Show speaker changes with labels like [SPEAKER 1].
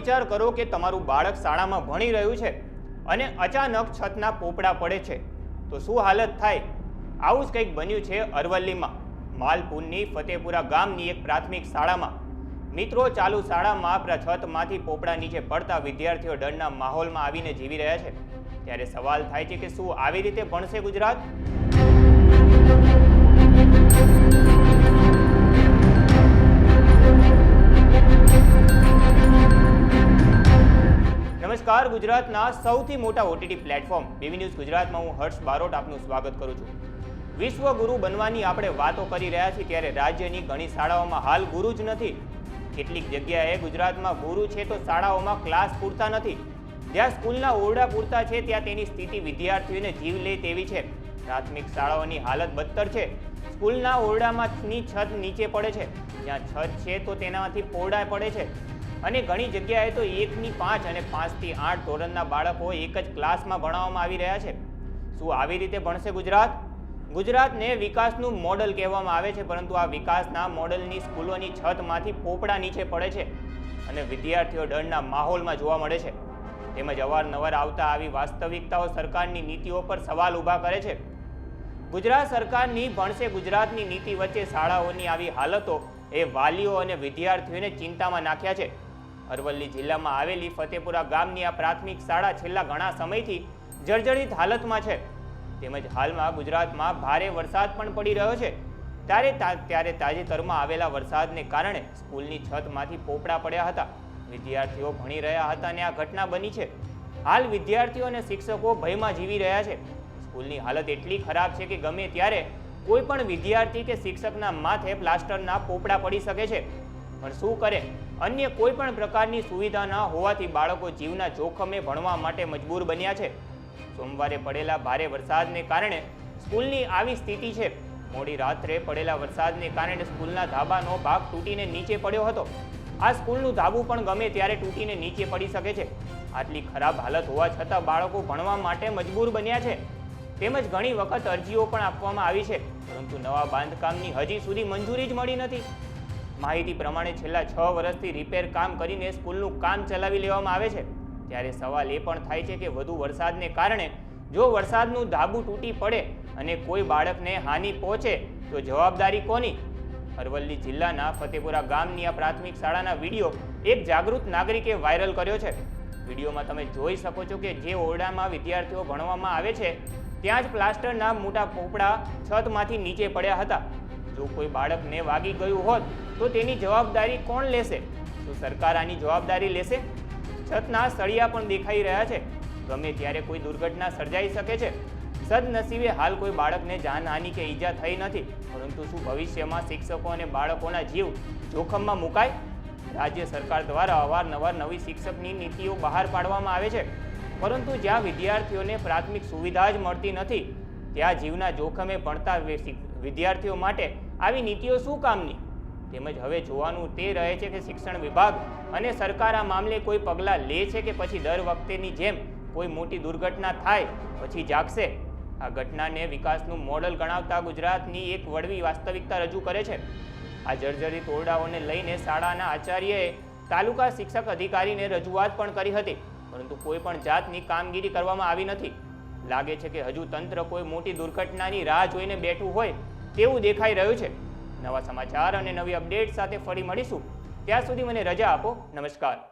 [SPEAKER 1] કરો કે તમારું બાળક શાળામાં ભણી રહ્યું છે અને અચાનક છતના પોપડા પડે છે. તો શું હાલત થાય? આવું જ કંઈક બન્યું છે અરવલ્લીમાં. માલપુરની ફતેપુરા ગામની એક પ્રાથમિક શાળામાં. મિત્રો, ચાલુ શાળામાં આપણા છતમાંથી પોપડા નીચે પડતા વિદ્યાર્થીઓ ડરના માહોલમાં આવીને જીવી રહ્યા છે. ત્યારે સવાલ થાય છે કે શું આવી રીતે ભણશે ગુજરાત? નમસ્કાર ગુજરાતના સૌથી મોટા ઓટીટી પ્લેટફોર્મ બીવી ન્યૂઝ ગુજરાતમાં હું હર્ષ બારોટ આપનું સ્વાગત કરું છું. વિશ્વ ગુરુ બનવાની આપણે વાતો કરી રહ્યા છીએ ત્યારે રાજ્યની ઘણી શાળાઓમાં હાલ ગુરુ જ નથી. કેટલીક જગ્યાએ ગુજરાતમાં ગુરુ છે તો શાળાઓમાં ક્લાસ પૂરતા નથી. જ્યાં સ્કૂલના ઓરડા પૂરતા છે, ત્યાં તેની સ્થિતિ વિદ્યાર્થીઓને જીવ લે તેવી છે. પ્રાથમિક શાળાઓની હાલત બદતર છે. સ્કૂલના ઓરડામાંની છત નીચે પડે છે. જ્યાં છત છે તો તેનામાંથી પોરડા પડે છે. અને ઘણી જગ્યાએ તો એકની પાંચ અને પાંચથી આઠ ધોરણના બાળકો એક જ ક્લાસમાં ભણાવવામાં આવી રહ્યા છે. શું આવી રીતે ભણશે ગુજરાત? ગુજરાતને વિકાસનું મોડલ કહેવામાં આવે છે, પરંતુ આ વિકાસના મોડલની સ્કૂલોની છતમાંથી પોપડા નીચે પડે છે અને વિદ્યાર્થીઓ ડરના માહોલમાં જોવા મળે છે. તેમજ અવારનવાર આવતા આવી વાસ્તવિકતાઓ સરકારની નીતિઓ પર સવાલ ઊભા કરે છે. ગુજરાત સરકારની ભણશે ગુજરાતની નીતિ વચ્ચે શાળાઓની આવી હાલતો એ વાલીઓ અને વિદ્યાર્થીઓને ચિંતામાં નાખ્યા છે. અરવલ્લી જિલ્લામાં આવેલી ફતેપુરા ગામની આ પ્રાથમિક શાળા છેલ્લા ઘણા સમયથી જર્જરિત હાલતમાં છે. તેમજ હાલમાં ગુજરાતમાં ભારે વરસાદ પણ પડી રહ્યો છે. ત્યારે ત્યારે તાજેતરમાં આવેલા વરસાદને કારણે સ્કૂલની છતમાંથી પોપડા પડ્યા હતા. વિદ્યાર્થીઓ ભણી રહ્યા હતા અને આ ઘટના બની છે. હાલ વિદ્યાર્થીઓ અને શિક્ષકો ભયમાં જીવી રહ્યા છે. સ્કૂલની હાલત એટલી ખરાબ છે કે ગમે ત્યારે કોઈ પણ વિદ્યાર્થી કે શિક્ષકના માથે પ્લાસ્ટરના પોપડા પડી શકે છે. પણ શું કરે? અન્ય કોઈ પણ પ્રકારની સુવિધા ન હોવાથી બાળકો જીવના જોખમે ભણવા માટે મજબૂર બન્યા છે. સોમવારે પડેલા ભારે વરસાદને કારણે સ્કૂલની આવી સ્થિતિ છે. મોડી રાત્રે પડેલા વરસાદને કારણે સ્કૂલના ધાબાનો ભાગ તૂટીને નીચે પડ્યો હતો. આ સ્કૂલનું ધાબુ પણ ગમે ત્યારે તૂટીને નીચે પડી શકે છે. આટલી ખરાબ હાલત હોવા છતાં બાળકો ભણવા માટે મજબૂર બન્યા છે. તેમજ ઘણી વખત અરજીઓ પણ આપવામાં આવી છે. પરંતુ નવા બાંધકામની હજી સુધી મંજૂરી જ મળી નથી. માહિતી પ્રમાણે છેલ્લા છ વર્ષથી રિપેર કામ કરીને સ્કૂલનું કામ ચલાવી લેવામાં આવે છે. ત્યારે સવાલ એ પણ થાય છે કે વધુ વરસાદને કારણે જો વરસાદનું ધાબુ તૂટી પડે અને કોઈ બાળકને હાનિ પહોંચે, તો જવાબદારી કોની? અરવલ્લી જિલ્લાના ફતેપુરા ગામની આ પ્રાથમિક શાળાના વીડિયો એક જાગૃત નાગરિકે વાયરલ કર્યો છે. વિડીયોમાં તમે જોઈ શકો છો કે જે ઓરડામાં વિદ્યાર્થીઓ ભણવામાં આવે છે, ત્યાં જ પ્લાસ્ટરના મોટા પોપડા છતમાંથી નીચે પડ્યા હતા. જો કોઈ બાળકને વાગી ગયું હોત તો તેની જવાબદારી કોણ લેશે? તો સરકાર આની જવાબદારી લેશે. છતના સળિયા પણ દેખાઈ રહ્યા છે. ગમે ત્યારે કોઈ દુર્ઘટના સર્જાઈ શકે છે. સદનસીબે હાલ કોઈ બાળકને જાનહાનિ કે ઈજા થઈ નથી. પરંતુ શું ભવિષ્યમાં શિક્ષકો અને બાળકોના જીવ જોખમમાં મુકાય? રાજ્ય સરકાર દ્વારા અવારનવાર નવી શિક્ષકની નીતિઓ બહાર પાડવામાં આવે છે. પરંતુ જ્યાં વિદ્યાર્થીઓને પ્રાથમિક સુવિધા જ મળતી નથી, ત્યાં જીવના જોખમે ભણતા વિદ્યાર્થીઓ માટે આવી નીતિઓ શું કામની? તેમજ હવે જોવાનું તે રહે છે કે શિક્ષણ વિભાગ અને સરકાર આ મામલે કોઈ પગલાં લે છે કે પછી દર વખતેની જેમ કોઈ મોટી દુર્ઘટના થાય, પછી જાગશે? આ ઘટનાને વિકાસનું મોડલ ગણાવતા ગુજરાતની એક વળવી વાસ્તવિકતા રજૂ કરે છે. આ જર્જરિત ઓરડાઓને લઈને શાળાના આચાર્યએ તાલુકા શિક્ષક અધિકારીને રજૂઆત પણ કરી હતી, પરંતુ કોઈ પણ જાતની કામગીરી કરવામાં આવી નથી. લાગે છે કે હજુ તંત્ર કોઈ મોટી દુર્ઘટનાની રાહ જોઈને બેઠું હોય તેવું દેખાઈ રહ્યું છે. નવા સમાચાર અને નવી અપડેટ સાથે ફરી મળીશું. ત્યાં સુધી મને રજા આપો. નમસ્કાર.